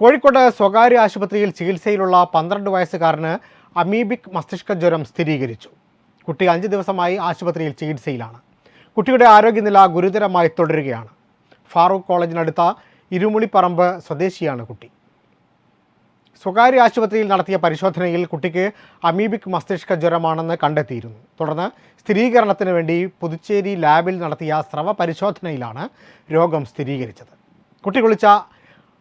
കോഴിക്കോട് സ്വകാര്യ ആശുപത്രിയിൽ ചികിത്സയിലുള്ള പന്ത്രണ്ട് വയസ്സുകാരന് അമീബിക് മസ്തിഷ്ക ജ്വരം സ്ഥിരീകരിച്ചു. കുട്ടി അഞ്ച് ദിവസമായി ആശുപത്രിയിൽ ചികിത്സയിലാണ്. കുട്ടിയുടെ ആരോഗ്യനില ഗുരുതരമായി തുടരുകയാണ്. ഫാറൂഖ് കോളേജിനടുത്ത ഇരുമുളിപ്പറമ്പ് സ്വദേശിയാണ് കുട്ടി. സ്വകാര്യ ആശുപത്രിയിൽ നടത്തിയ പരിശോധനയിൽ കുട്ടിക്ക് അമീബിക് മസ്തിഷ്ക ജ്വരമാണെന്ന് കണ്ടെത്തിയിരുന്നു. തുടർന്ന് സ്ഥിരീകരണത്തിന് വേണ്ടി പുതുച്ചേരി ലാബിൽ നടത്തിയ സ്രവ പരിശോധനയിലാണ് രോഗം സ്ഥിരീകരിച്ചത്. കുട്ടി കുളിച്ച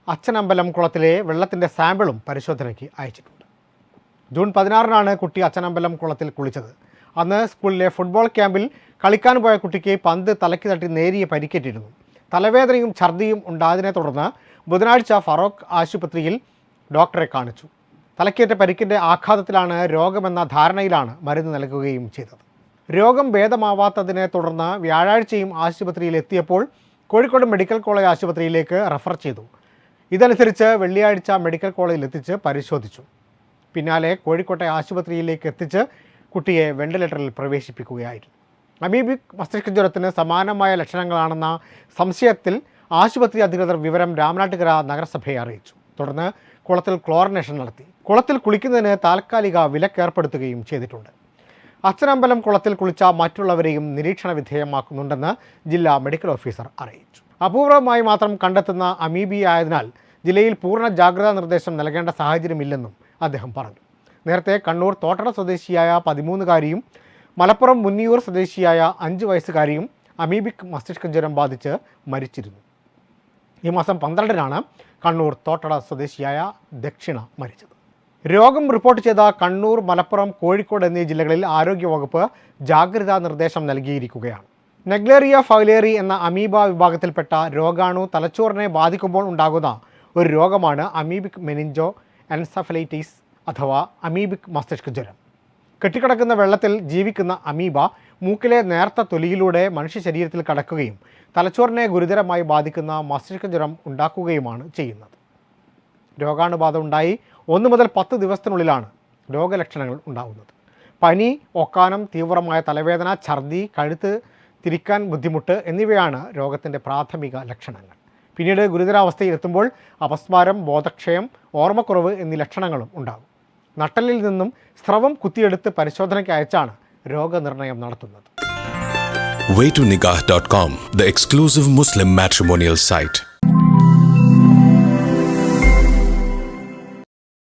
അച്ചനമ്പലം കുളത്തിലെ വെള്ളത്തിന്റെ സാമ്പിളും പരിശോധനയ്ക്ക് അയച്ചിട്ടുണ്ട്. ജൂൺ പതിനാറിനാണ് കുട്ടി അച്ഛനമ്പലം കുളത്തിൽ കുളിച്ചത്. അന്ന് സ്കൂളിലെ ഫുട്ബോൾ ക്യാമ്പിൽ കളിക്കാൻ പോയ കുട്ടിക്ക് പന്ത് തലയ്ക്ക് തട്ടി നേരിയ പരിക്കേറ്റിരുന്നു. തലവേദനയും ഛർദിയും ഉണ്ടായതിനെ തുടർന്ന് ബുധനാഴ്ച ഫറോക്ക് ആശുപത്രിയിൽ ഡോക്ടറെ കാണിച്ചു. തലക്കേറ്റ പരിക്കിന്റെ ആഘാതത്തിലാണ് രോഗമെന്ന ധാരണയിലാണ് മരുന്ന് നൽകുകയും ചെയ്തത്. രോഗം ഭേദമാവാത്തതിനെ തുടർന്ന് വ്യാഴാഴ്ചയും ആശുപത്രിയിൽ എത്തിയപ്പോൾ കോഴിക്കോട് മെഡിക്കൽ കോളേജ് ആശുപത്രിയിലേക്ക് റഫർ ചെയ്തു. ഇതനുസരിച്ച് വെള്ളിയാഴ്ച മെഡിക്കൽ കോളേജിൽ എത്തിച്ച് പരിശോധിച്ചു. പിന്നാലെ കോഴിക്കോട്ടെ ആശുപത്രിയിലേക്ക് എത്തിച്ച് കുട്ടിയെ വെന്റിലേറ്ററിൽ പ്രവേശിപ്പിക്കുകയായിരുന്നു. അമീബിക് മസ്തിഷ്ക ജ്വരത്തിന് സമാനമായ ലക്ഷണങ്ങളാണെന്ന സംശയത്തിൽ ആശുപത്രി അധികൃതർ വിവരം രാമനാട്ടുകര നഗരസഭയെ അറിയിച്ചു. തുടർന്ന് കുളത്തിൽ ക്ലോറിനേഷൻ നടത്തി. കുളത്തിൽ കുളിക്കുന്നതിന് താൽക്കാലിക വിലക്കേർപ്പെടുത്തുകയും ചെയ്തിട്ടുണ്ട്. അച്ഛനമ്പലം കുളത്തിൽ കുളിച്ച മറ്റുള്ളവരെയും നിരീക്ഷണ വിധേയമാക്കുന്നുണ്ടെന്ന് ജില്ലാ മെഡിക്കൽ ഓഫീസർ അറിയിച്ചു. അപൂർവമായി മാത്രം കണ്ടെത്തുന്ന അമീബിയായതിനാൽ ജില്ലയിൽ പൂർണ ജാഗ്രതാ നിർദ്ദേശം നൽകേണ്ട സാഹചര്യമില്ലെന്നും അദ്ദേഹം പറഞ്ഞു. നേരത്തെ കണ്ണൂർ തോട്ടട സ്വദേശിയായ പതിമൂന്നുകാരിയും മലപ്പുറം മുന്നിയൂർ സ്വദേശിയായ അഞ്ച് വയസ്സുകാരിയും അമീബിക് മസ്തിഷ്ക ജ്വരം ബാധിച്ച് മരിച്ചിരുന്നു. ഈ മാസം പന്ത്രണ്ടിനാണ് കണ്ണൂർ തോട്ടട സ്വദേശിയായ ദക്ഷിണ മരിച്ചത്. രോഗം റിപ്പോർട്ട് ചെയ്ത കണ്ണൂർ മലപ്പുറം കോഴിക്കോട് എന്നീ ജില്ലകളിൽ ആരോഗ്യവകുപ്പ് ജാഗ്രതാ നിർദ്ദേശം നൽകിയിരിക്കുകയാണ്. നെഗ്ലേറിയ ഫൗലേറി എന്ന അമീബ വിഭാഗത്തിൽപ്പെട്ട രോഗാണു തലച്ചോറിനെ ബാധിക്കുമ്പോൾ ഉണ്ടാകുന്ന ഒരു രോഗമാണ് അമീബിക് മെനിഞ്ചോ എൻസഫലൈറ്റിസ് അഥവാ അമീബിക് മസ്തിഷ്ക ജ്വരം. കെട്ടിക്കിടക്കുന്ന വെള്ളത്തിൽ ജീവിക്കുന്ന അമീബ മൂക്കിലെ നേർത്ത തൊലിയിലൂടെ മനുഷ്യ ശരീരത്തിൽ കടക്കുകയും തലച്ചോറിനെ ഗുരുതരമായി ബാധിക്കുന്ന മസ്തിഷ്ക ജ്വരം ഉണ്ടാക്കുകയുമാണ് ചെയ്യുന്നത്. രോഗാണുബാധ ഉണ്ടായി ഒന്ന് മുതൽ പത്ത് ദിവസത്തിനുള്ളിലാണ് രോഗലക്ഷണങ്ങൾ ഉണ്ടാകുന്നത് പനി ഒക്കാനം തീവ്രമായ തലവേദന ഛർദി കഴുത്ത് തിരിക്കാൻ ബുദ്ധിമുട്ട് എന്നിവയാണ് രോഗത്തിന്റെ പ്രാഥമിക ലക്ഷണങ്ങൾ. പിന്നീട് ഗുരുതരാവസ്ഥയിൽ എത്തുമ്പോൾ അപസ്മാരം ബോധക്ഷയം ഓർമ്മക്കുറവ് എന്നീ ലക്ഷണങ്ങളും ഉണ്ടാകും. നട്ടലിൽ നിന്നും സ്രവം കുത്തിയെടുത്ത് പരിശോധനയ്ക്ക് അയച്ചാണ് രോഗനിർണയം നടത്തുന്നത്. Waytonikah.com, the exclusive Muslim matrimonial site.